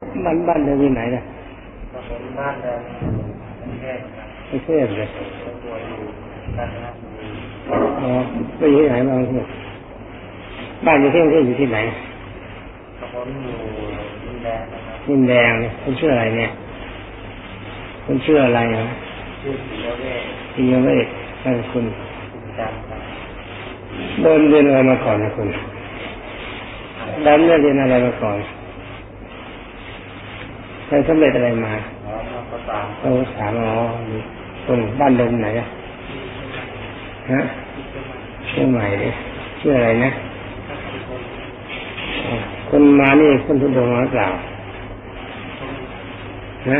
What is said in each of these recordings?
บ้านบ้านเธออยู่ไหนนะกับผมบ้านเดิมกรุงเทพครับไม่เทพเลยตัวตัวอยู่กาญจนบุรีอ๋อไปอยู่ที่ไหนบ้างเนี่ยบ้านอยู่ที่กรุงเทพอยู่ที่ไหนกับผมอยู่ดินแดงนะครับนินแดงเนี่ยคุณชื่ออะไรเนี่ยคุณชื่ออะไรนะชื่อศิลเวชที่ยังไม่ได้คุณคุณจันทร์ครับเดินเรียนอะไรมาก่อนนะคุณเดินเรียนอะไรมาก่อน เคยสำเร็จอะไรมาหมอมาประสานโอ้สามอ๋อคุณบ้านเดิมไหนอะฮะเชียงใหม่เลยชื่ออะไรนะอ๋อคนมานี่คนทุดงมาหรือเปล่าฮะ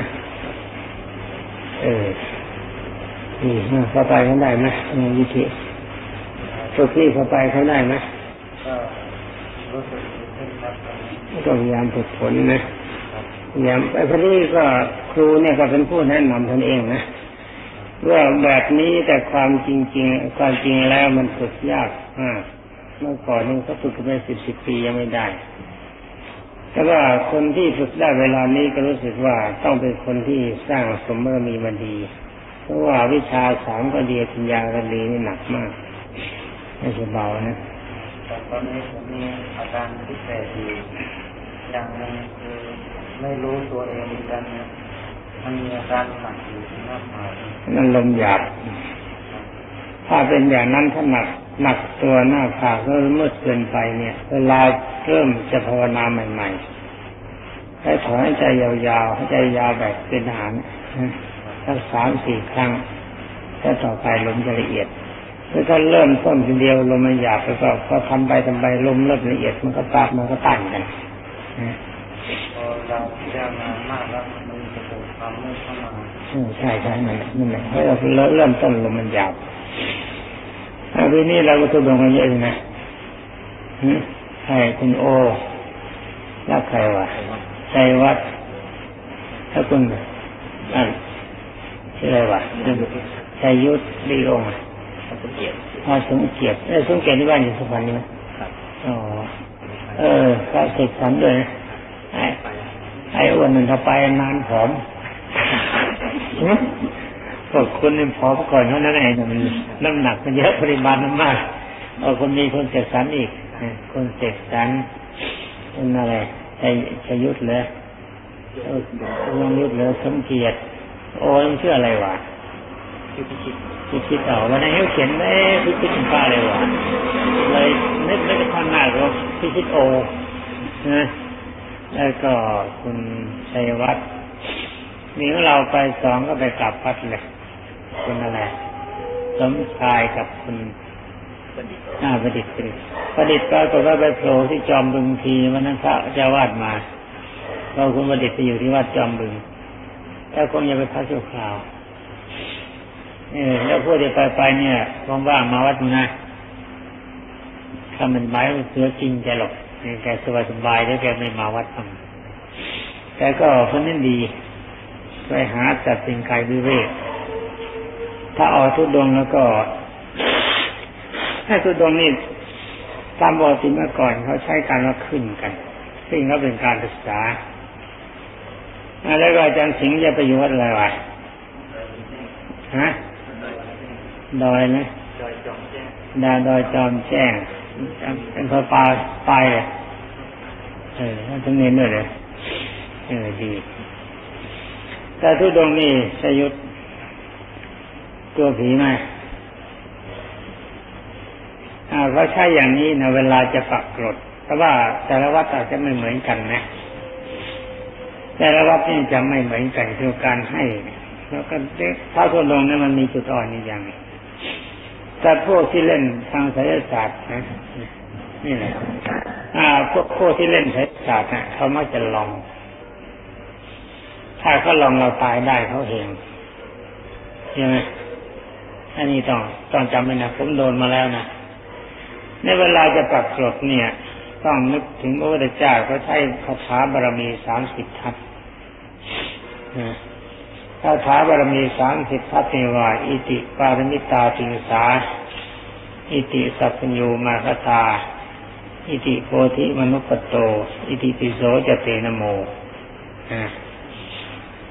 เออนี่มาเข้าไปเขาได้ไหมอืมวิธีทุกที่เข้าไปเขาได้ไหมก็รู้สึกดีขึ้นครับตอนนี้ก็พยายามฝึกฝนนะ ครับพยายามไอ้พอดีก็ครูเนี่ยก็เป็นผู้แนะนำตนเองนะว่าแบบนี้แต่ความจริง ๆ ความจริงแล้วมันฝึกยากมากเมื่อก่อนนี่เขาฝึกไปสิบสิบปียังไม่ได้ แต่ว่าคนที่ฝึกได้เวลานี้ก็รู้สึกว่าต้องเป็นคนที่สร้างสมบารมีมาดี เพราะว่าวิชาสามก็ดีปัญญาก็ดีนี่หนักมากไม่ใช่เบานะแต่ตอนนี้ผมมีอาการพิเศษอยู่อย่างหนึงคือ ไม่รู้ตัวเองเหมือนกันนะมันมีอาการหนักอยู่ที่หน้าผากนั่นลมหยาบถ้าเป็นอย่างนั้นถ้าหนักหนักตัวหน้าผากก็มืดเกินไปเนี่ย เวลาเริ่มจะภาวนาใหม่ๆให้ถอนใจยาวๆให้ใจยาวแบบเป็นหานะสักสามสี่ครั้งแล้วต่อไปลมจะละเอียดแล้วถ้าเริ่มต้นทีเดียวลมมันหยาบแล้วก็พอทำไปทำไปลมเริ่มละเอียดมันก็ตามมันก็ตั้งกันนะ เราพิจารณามากแล้วมันจะเกิดความมืดเข้ามาอืมใช่ใช่นั่นแหละนั่นแหละเพราะเราเริ่มเริ่มต้นลมมันหยาบอ่าทีนี้เราก็ทุดงกันเยอะเลยนะหืมใช่คุณโอแล้วใครวะชัยวัฒน์ถ้าคุณอ่านชื่ออะไรวะชัยยุทธดีองค์อะสมเกียรติอ๋อสมเกียรติเอ้ยสมเกียรติที่บ้านอยู่สุพรรณนี่ไหมครับอ๋อเออก็เสกสรรด้วยนะไอ้ไอ้อ้วนนั่นถ้าไปนานผอมหึพวกคุณนี่ผอมก่อนเพราะนั้นเองมันน้ำหนักมันเยอะปริมาณมันมากเอาคนมีคนเสกสรรอีกนะคนเสกสรรคนอะไรชัยชยุทธเลยเออยังยุทธเลยสมเกียรติโอ้ยมันชื่ออะไรวะชื่อพิชิตพิชิตเอาวันนี้นเขาเขียนไว้พิชิตเป็นป้าเลยวะเลยนึกไม่ได้ทันหน้าว่าพิชิตโอนะ แล้วก็คุณชัยวัฒน์มีเราไปสองก็ไปกลับพัดเลย คุณอะไรสมชายกับคุณน้าประดิษฐ์ประดิษฐ์ประดิษฐ์ก็ตัวก็ไปโผล่ที่จอมบึงทีวันนั้นพระเจ้าวาดมาเราคุณประดิษฐ์ไปอยู่ที่วัดจอมบึงถ้าคงจะไปพักชั่วคราวเออแล้วพูดจะไปไปเนี่ยว่างๆมาวัดนี้นะถ้ามันไม้เสือจริงแกหรอก แกสบายสบายๆแล้วแกไม่มาวัดทำแต่ก็คนนั้นดี ไปหาจัดสิ่งกายวิเวกถ้าออกทุดงแล้วก็ถ้าทุดงนี่ตามปกติเมื่อก่อนเขาใช้การว่าขึ้นกัน ซึ่งก็เป็นการศึกษาอ่าแล้วก็อาจารย์สิงห์จะไปอยู่วัดอะไรวะฮะดอยนะดอยจอมแจ้งดาดอยจอมแจ้ง เป็นพอปลาปลายเลยเออทั้งเน้นด้วยเลยเออดี แต่ทุดงนี่ชยุทธตัวผีไหมอ่าเขาใช้อย่างนี้นะเวลาจะปักกรดแต่ว่าแต่ละวัดอาจจะไม่เหมือนกันนะ แต่ละวัดนี่จะไม่เหมือนกันคือการให้ แล้วก็เด็กพระทุดงนี่มันมีจุดอ่อนอีกอย่างนึง แต่พวกที่เล่นทางไสยศาสตร์นะนี่แหละอ่า พวกพวกที่เล่นไสยศาสตร์นะเขามักจะลอง ถ้าเขาลองเราตายได้เขาเองใช่ไหมอันนี้ต้องต้องจำไว้นะผมโดนมาแล้วนะในเวลาจะปักกรดเนี่ย ต้องนึกถึงพระพุทธเจ้าเขาใช้คาถาบารมีสามสิบทัศน์นะ คาถาบารมีสามสิบทัศน์นี่ว่าอิติปารมิตาติงสา อิติสัพพญูมาคตา อิติโพธิมนุปโต อิติปิโสจเตนโมอ่า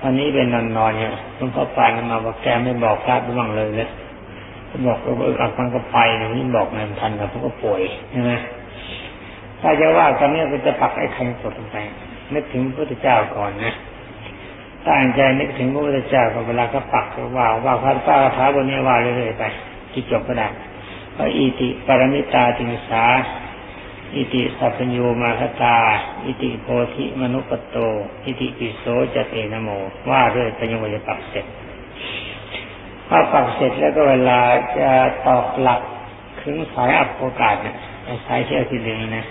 ตอนนี้เป็นนอนนอนเนี่ยหลวงพ่อปานมาบอกแกไม่บอกพระบ้างเลยเลยบอกว่าเออเอามันก็ไปนี่ยนี่บอกนายทันแล้วเขาก็ป่วยใช่ไหมถ้าจะว่าตอนนี้เป็จะปักไอ้คำสดลงไปนึกถึงพระพุทธเจ้าก่อนนะ ตั้งใจนึกถึงพระพุทธเจ้าก่อเวลาก็ปักก็ว่าว่าพระป้าคาถาบนนี้ว่าเรื่อยๆไปที่จบก็ได้พระอิติปรมิตาจิงสาอิติสัพพญโยมาคตา อิติโพธิมนุปโต อิติปิโสจเตนโม ว่าด้วยปัญญวจะปักเสร็จพอปักเสร็จแล้วก็เวลาจะตอกหลักถึงสายอัปโอกาสเนี่ยสายเชื่อที่หนึ่งนะ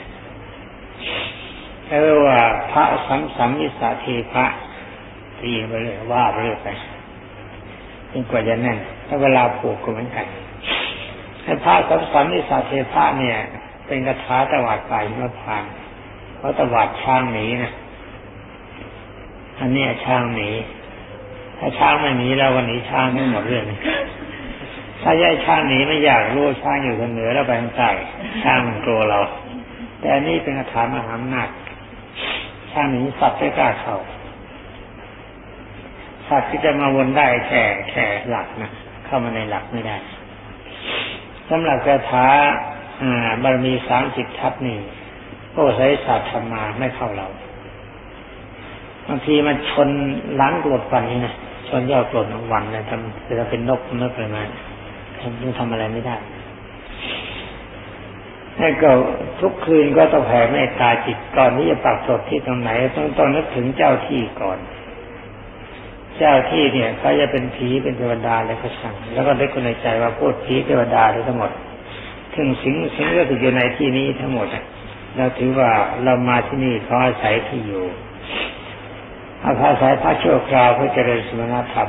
แล้วว่าพระสัมสัมมิสาเทพระ ตีไปเลยว่าไปเลยไปจนกว่าจะแน่นถ้าเวลาผูกก็เหมือนกันให้พระสัมสัมมิสาเทพระเนี่ย เป็นกระถาตวาดไปเมื่อผ่านเพราะตวาดช้างหนีนะอันนี้ช้างหนีถ้าช้างไม่หนีเราวันนี้ช้างไม่หมดเรื่องถ้าแย่ช้างหนีไม่อยากรู้ช้างอยู่ทางเหนือแล้วไปทางใต้ช้างมันกลัวเรา แต่อันนี้เป็นคาถามหาอำนาจช้างหนีสัตว์ไม่กล้าเข้า สัตว์ที่จะมาวนได้แค่แค่หลักนะเข้ามาในหลักไม่ได้สำหรับคาถาอ่าบารมีสามสิบทัศนี่โอ้ใช้ศาสตร์ธรรมาไม่เข้าเราบางทีมันชนหล้างกรดฟันนี่นะชนยอดกรดของวันเลยทำจะเป็นนกนกอะไรมายังทำอะไรไม่ได้แล้ก็ทุกคืนก็ต้องแผ่เมตตาจิตก่อนที่จะปักศพที่ตรงไหนต้องต้องนึกถึงเจ้าที่ก่อน เจ้าที่เนี่ยเขาจะเป็นผีเป็นเทวดาอะไรก็สั่งแล้วก็ได้คนในใจว่าพูดผีเทวดาทั้งหมด ถึงสิงสิงก็ถืออยู่ในที่นี้ทั้งหมดเราถือว่าเรามาที่นี่เขาอาศัยที่อยู่อาศัยพระชั่วคราวเพื่อเจริญสมณธรรม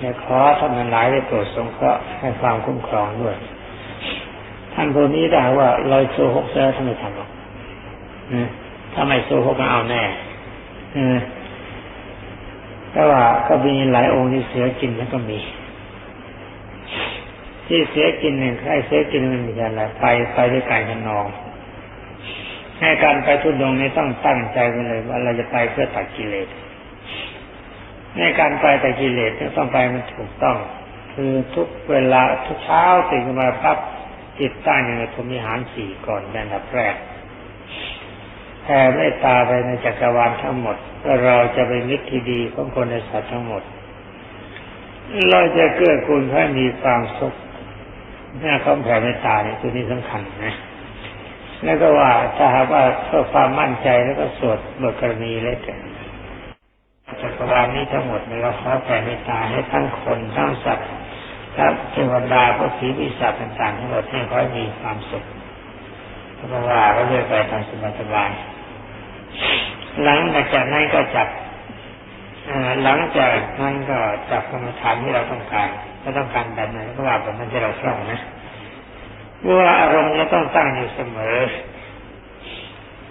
และขอท่านหลายได้โปรดสงเคราะห์ให้ความคุ้มครองด้วยท่านพวกนี้ได้ว่าลอยโซหกเซอร์ท่านไม่ทำหรอกถ้าไม่โซหกก็เอาแน่ แต่ว่าก็มีหลายองค์ที่เสือกินแล้วก็มี ที่เสียกินเนี่ยใครเสียกินมันมีอะไรไปไปด้วยการขนอง ให้การไปทุดงนี้ต้องตั้งใจไว้เลย ว่าเราจะไปเพื่อตัดกิเลสในการไปตัดกิเลสต้องไปมันถูกต้อง คือทุกเวลาทุกเช้าตื่นขึ้นมาปั๊บจิตตั้งอยู่ในพรมิหารสี่ก่อนในอันดับแรก แผ่เมตตาไปในจักรวาลทั้งหมดเราจะเป็นมิตรที่ดีของคนในสัตว์ทั้งหมด เราจะเกื้อกูลให้มีความสุขนี่คำแผ่เมตตาเนี่ยตัวนี้สำคัญนะแล้วก็ว่าถ้าหากว่าเพื่อความมั่นใจแล้วก็สวดบทกรณีเล็กจักรวาลนี้ทั้งหมดเราขอแผ่เมตตาให้ทั้งคนทั้งสัตว์ทั้งเทวดาพระผีปีศาจต่างๆทั้งหมดให้เขามีความสุขเพราะว่าก็เรื่อยไปตามสบาย หลังจากนั้นก็จับหลังจากนั้นก็จับกรรมฐานที่เราต้องการถ้าต้องการแบบไหนก็ว่าแบบนั้นที่เราคล่องนะว่าอารมณ์จะต้องตั้งอยู่เสมอ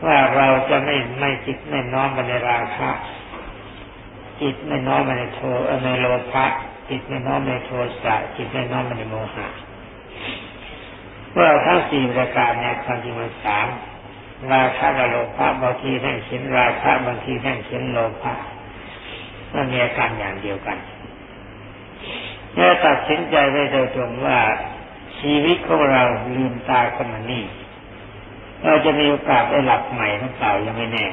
ว่าเราจะไม่ไม่จิตไม่น้อมไปในราคะจิตไม่น้อมไปในโทในโลภะจิตไม่น้อมในโทสะจิตไม่น้อมไปในโมหะว่าทั้งสี่ประการเนี่ยความจริงมันสาม ราคะกับโลภะบางทีแท่งเขียนราคะบางทีแท่งเขียนโลภะมันมีอาการอย่างเดียวกันเมื่อตัดสินใจไว้โดยตรงว่าชีวิตของเราลืมตาขึ้นมานี่เราจะมีโอกาสได้หลับใหม่หรือเปล่ายังไม่แน่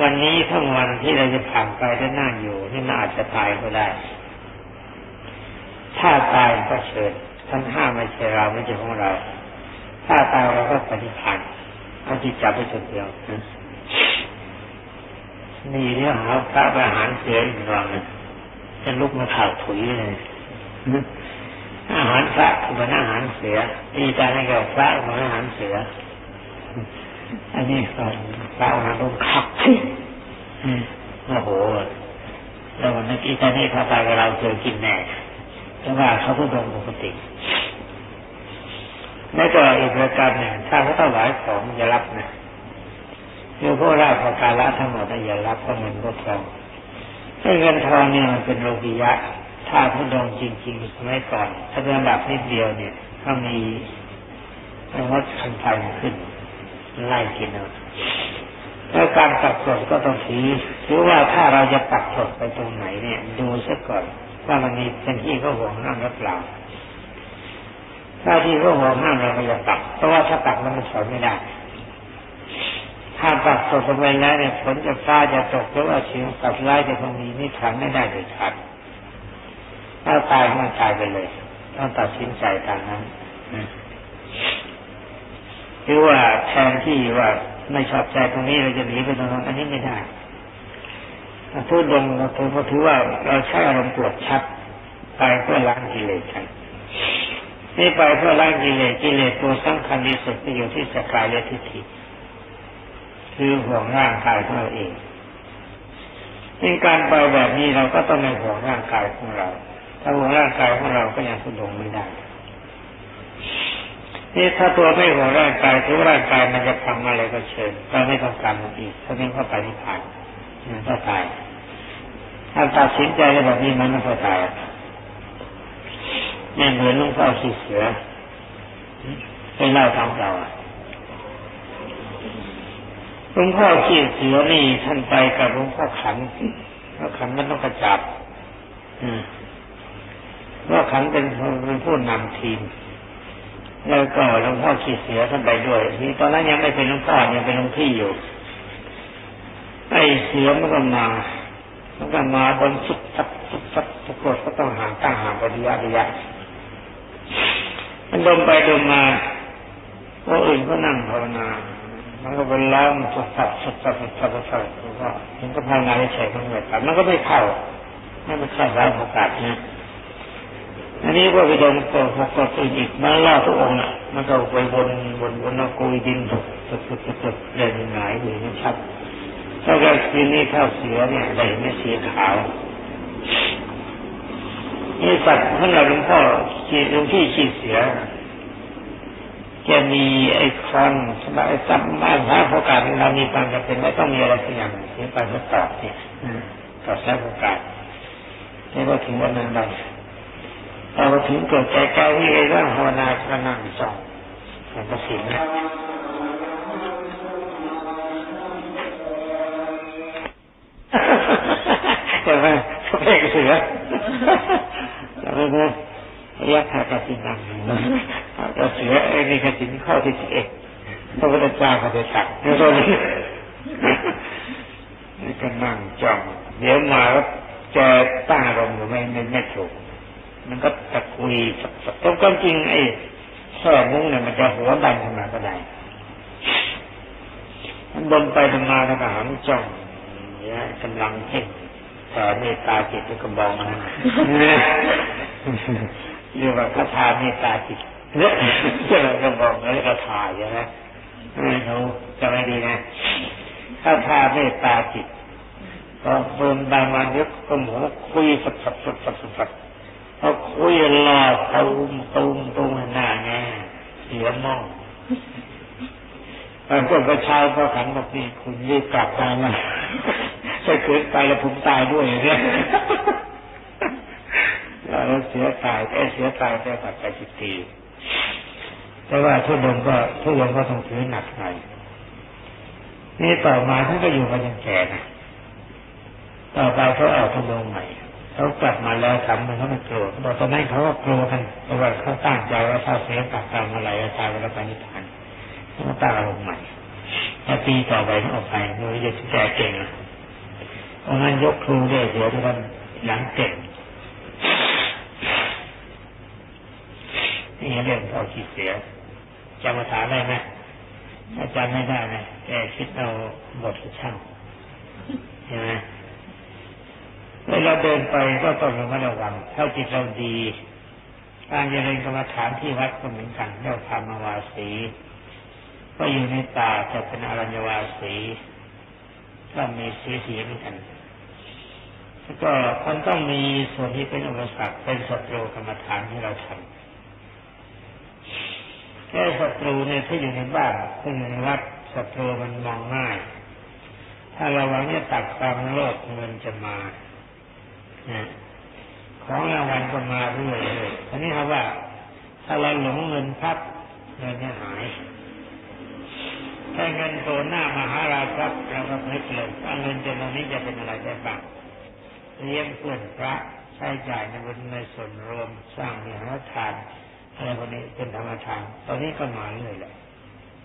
วันนี้ทั้งวันที่เราจะผ่านไปได้นั่งอยู่นี่นอาจจะตายก็ได้ ถ้าตายก็เชิญท่านห้ามไม่ใช่เราไม่ใช่ของเรา ถ้าตายเราก็ปฏิพันธ์เอาจิตจับไปจุดเดียวนะนี่เรื่องหาพระอาหารเสียอีกรอบนึงจะลุกมาข่าวถุยเลยอาหารพระคือเป็นอาหารเสือดีใจให้กับพระเป็นอาหารเสือ อันนี้ก็พระอาหารต้องขับโอ้โหแล้ววันนี้ที่ท่านให้พระตายกับเราเจอกินแน่เพราะว่าเขาพูดตรงปกติ แล้วก็อีกประการหนึ่งถ้าเขาถวายของอย่ารับนะคือพวกราชการละทั้งหมดอย่ารับเพราะเงินก็ทองถ้าเงินทองเนี่ยมันเป็นโลกิยะถ้าทุดงจริงๆสมัยก่อน ถ้าเป็นแบบนิดเดียวเนี่ยถ้ามีงดคันไฟขึ้นไล่กินเอาแล้วการตัดสดก็ต้องถือถือว่าถ้าเราจะตัดสดไปตรงไหนเนี่ย ดูซะก่อนว่ามันมีเป็นที่เขาห่วงห้ามหรือเปล่า ถ้าที่เขาห่วงห้ามเราก็จะตัดเพราะว่าถ้าตัดมันสอนไม่ได้ ถ้าตัดสดลงไปแล้วเนี่ยฝนจะฟ้าจะตกหรือว่าเสียงตัดร้ายจะคงมีนี่ทำไม่ได้เลยขาดถ้าตายมันตายไปเลย ต้องตัดสินใจตามนั้นหรือว่าแทนที่ว่าไม่ชอบใจตรงนี้เราจะหนีไปตรงนั้นอันนี้ไม่ได้พูดตรงเราถือถือว่าเราใช้อารมณ์ปวดชัดไปเพื่อล้างกิเลสกัน นี่ไปเพื่อล้างกิเลสกิเลสตัวสำคัญที่สุดก็อยู่ที่สกายและทิฏฐิคือห่วงร่างกายของเราเองในการไปแบบนี้เราก็ต้องไม่ห่วงร่างกายของเรา ถ้าห่วงร่างกายของเราก็ยังทุดงไม่ได้นี่ถ้าตัวไม่ห่วงร่างกายถือร่างกายมันจะทำอะไรก็เชิญเราไม่ต้องการมันอีกถ้าไม่เข้าไปนิพพานมันก็ตายถ้าตัดสินใจแบบนี้มันก็ตาย แม่เหมือนลุงพ่อขี้เสือเป็นเล่าทำเราลุงพ่อขี้เสือนี่ท่านไปกับลุงพ่อขันพ่อขันมันต้องกระจับว่าขันเป็นเป็นผู้นำทีม แล้วก็หลวงพ่อขี้เสือท่านไปด้วยนี่ตอนนั้นยังไม่เป็นหลวงพ่อยังเป็นหลวงพี่อยู่ไอ้เสือมันก็มามันก็มาบนสุดสักสุดสักปรากฏก็ต้องห่างตั้งห่างปฏิยะระยะ มันดมไปดมมาพวกอื่นก็นั่งภาวนามันก็เป็นล้อมสุดสับสุดสับสุดสับสุดสับก็มันก็ภาวนาได้ใช้ทั้งหมดมันก็ไม่เข้าไม่มันเข้าร้ายโอกาสนะอันนี้ก็ไปดนตัวพวกตัวอีกมาล่าทุกองค์น่ะมันก็ไปบนบนบนนักกุยดินสุดสุดสุดสุดเดินหงายอยู่นี่ชัดถ้าเกิดคืนนี้เข้าเสือเนี่ยได้ไม่เสียขาว นี่สัตว์ท่านเราหลวงพ่อขีดหลวงพี่ขีดเสือจะมีไอ้คอนสำหรับไอ้ซับมาหาโอกาสเรามีความจำเป็นไม่ต้องมีอะไรสักอย่างเสียไปก็ตอบเนี่ยตอบแทนโอกาสนี่ก็ถึงวันนั้นเราเราถึงเกิดใจใจที่เรื่องภาวนาก็นั่งจองมันก็สิ่งนะใช่ไหมเขาเพลงเสือจำได้ไหมยักษ์ขากสินังเราเสือไอ้นี่กสินข้อที่สิบเอ็ดพระพุทธเจ้าเขาไปตักแล้วก็นี่ก็นั่งจ้องเดี๋ยวมาแล้วจะตั้งอารมณ์ไม่ไม่ไม่ถูก มันก็ตะกุยสักๆต้องจริงไอ้แค่มุ้งเนี่ยมันจะหัวดันขึ้นมาก็ได้มันบนไปทำมาแล้วก็หามจ้องเนี่ยกำลังเพ่ง แต่เมตตาจิตก็บอกมันเรียกว่าคาถาเมตตาจิตเนี่ยจะก็บอกแล้วก็ถ่ายใช่ไหมไม่รู้จะไม่ดีนะคาถาเมตตาจิตก็เบิ่มบางวันยกก็หมูคุยสับสับสับสับสับพอคุยรอตูมตูมตูมหน้าแง่เสียมองบางคนก็ชายพอขันบอกนี่คุณรีบกลับมา นะถ้าเกิดไปแล้วผมตายด้วยเนี่ยแล้วเสียตายไอ้เสียตายแต่ตัดไปจิตตีแต่ว่าทุกลมก็ทุกลมก็ต้องถือหนักหน่อยนี่ต่อมาท่านก็อยู่มาจนแก่นะต่อไปเขาเอาทุกลมใหม่เขากลับมาแล้วทำมันเขาไม่โกรธตอนนั้นเขาก็กลัวกันเพราะว่าเขาตั้งใจว่าถ้าเสียตัดตามอะไรตายไปแล้วไปนิพพานเขาตั้งอารมณ์ใหม่ถ้าปีต่อไปเขาออกไปโดยจะแก่เก่ง เพราะงั้นยกครูได้เสียทุกคนหลังเก่งนี่เรื่องเอาขีดเสียจำมาถาได้ไหมถ้าจำไม่ได้นะแกคิดเอาบทช่างใช่ไหมเวลาเดินไปก็ต้องระมัดระวังถ้าจิตเราดีการเจริญกรรมฐานที่วัดก็เหมือนกันเรียกธรรมวาสี ก็อยู่ในป่าจะเป็นอรัญวาสี ก็มีเสีสีเหมือนกันแล้วก็มันต้องมีส่วนที่เป็นอุปสรรคเป็นศัตรูกรรมฐานที่เราทำแค่ศัตรูเนี่ยถ้าอยู่ในบ้านถ้าอยู่ในวัดศัตรูมันมองง่าย ถ้าเราหวังจะตักความโลภเงินจะมาของรางวัลก็มาเรื่อยเลยทีนี้ครับว่า ถ้าเราหลงเงินพับเงินจะหาย ถ้าเงินโผล่หน้ามหาราครับเราก็นึกเลยว่าเงินจำนวนนี้จะเป็นอะไรได้บ้างเลี้ยงเพื่อนพระใช้จ่ายในบนในส่วนรวมสร้างมีหาทานอะไรพวกนี้เป็นธรรมทานตอนนี้ก็มาเลยแหละ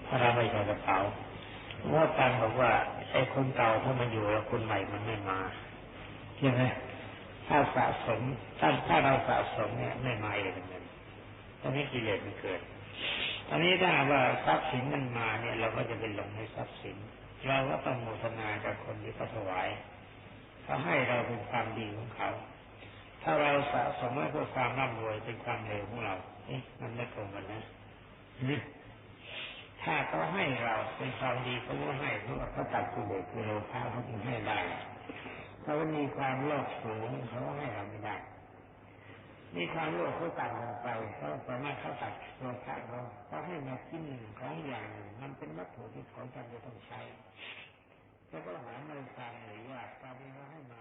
ถ้าเราไม่ใส่กระเป๋าว่าการบอกว่าไอ้คนเก่าถ้ามันอยู่แล้วคนใหม่มันไม่มาใช่ไหมถ้าสะสมถ้าถ้าเราสะสมเนี่ยไม่มาเองเงินตอนนี้กิเลสมันเกิด อนนี้ถ้าหากว่าทรัพย์สินมันมาเนี่ย เราก็จะเป็นหลงในทรัพย์สิน เราก็ต้องโมทนากับคนที่เขาถวายเขาให้เราเป็นความดีของเขา ถ้าเราสะสมไว้เพื่อความร่ำรวยเป็นความเลวของเราเอ๊ะมันไม่ตรงกันนะถ้าเขาให้เราเป็นความดีเขาก็ให้เพราะว่าเขาตัดกิเลสคือโลภะเขาถึงให้ได้ถ้ามันมีความโลภสูงเขาให้เราไม่ได้ มีความโลภเขาตัดลงไปเขาสามารถเขาตัดโลภะเขาเขให้มากินของอย่างมันเป็นวัตถุที่เขาจำจะต้องใช้แล้วก็หามาตางหรือว่าตามที่เขาให้มา